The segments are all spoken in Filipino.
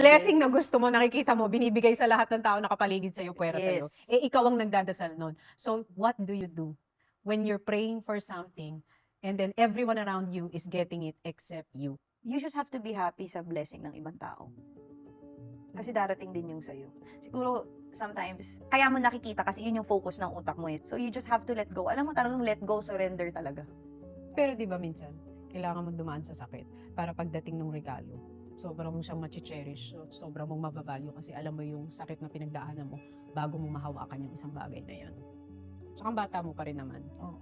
blessing na gusto mo, nakikita mo, binibigay sa lahat ng tao nakapaligid sa'yo, pwera sa'yo. Yes. Eh, ikaw ang nagdadasal nun. So, what do you do when you're praying for something and then everyone around you is getting it except you? You just have to be happy sa blessing ng ibang tao. Kasi darating din yung sa'yo. Siguro, sometimes, kaya mo nakikita kasi yun yung focus ng utak mo eh. So, you just have to let go. Alam mo talagang let go, surrender talaga. Pero di ba minsan, kailangan mo dumaan sa sakit para pagdating ng regalo, sobrang mong siyang machi-cherish, so, sobrang mong mabavalue kasi alam mo yung sakit na pinagdaanan mo bago mo mahawakan yung isang bagay na yan. Tsaka bata mo pa rin naman. Oo.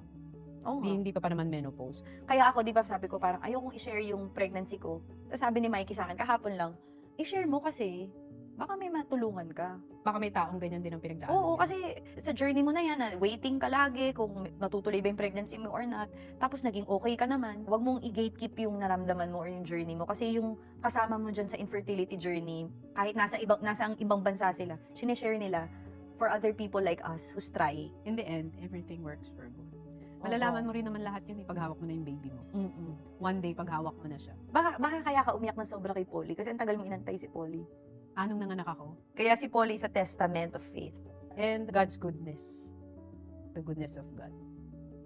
Oo Hindi, hindi pa pa naman menopause. Kaya ako, di ba sabi ko, parang ayokong i-share yung pregnancy ko. Tapos sabi ni Mikey sa akin, kahapon lang, i-share mo kasi, baka may matulungan ka. Baka may taong ganyan din ang pinagdaanan. Oo, niya. kasi sa journey mo na yan, na waiting ka lagi kung natutuloy ba yung pregnancy mo or not. Tapos naging okay ka naman. Huwag mong i-gatekeep yung naramdaman mo or yung journey mo. Kasi yung kasama mo dyan sa infertility journey, kahit nasa ibang, nasa ang ibang bansa sila, sinishare nila for other people like us who's try. In the end, everything works for good. Malalaman mo rin naman lahat yun eh, paghawak mo na yung baby mo. Mm-mm. One day, paghawak mo na siya. Baka, baka kaya ka umiyak ng sobra kay Polly kasi ang tagal mo inantay si Polly. Anong nanganak ako? Kaya si Polly is a testament of faith. And God's goodness. The goodness of God.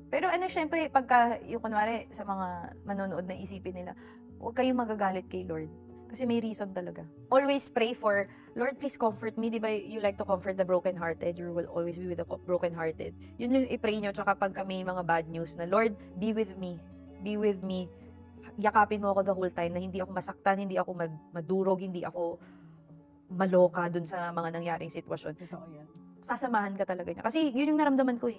Pero ano, syempre, pagka, yung kunwari, sa mga manonood na isipin nila, huwag kayong magagalit kay Lord. Kasi may reason talaga. Always pray for, Lord, please comfort me. Di ba you like to comfort the brokenhearted? You will always be with the brokenhearted. Yun yung i-pray nyo. Tsaka pag may mga bad news na, Lord, be with me. Be with me. Yakapin mo ako the whole time na hindi ako masaktan, hindi ako mag madurog, hindi ako maloka dun sa mga nangyaring sitwasyon. Totoo yan. Sasamahan ka talaga niya. Kasi yun yung naramdaman ko eh.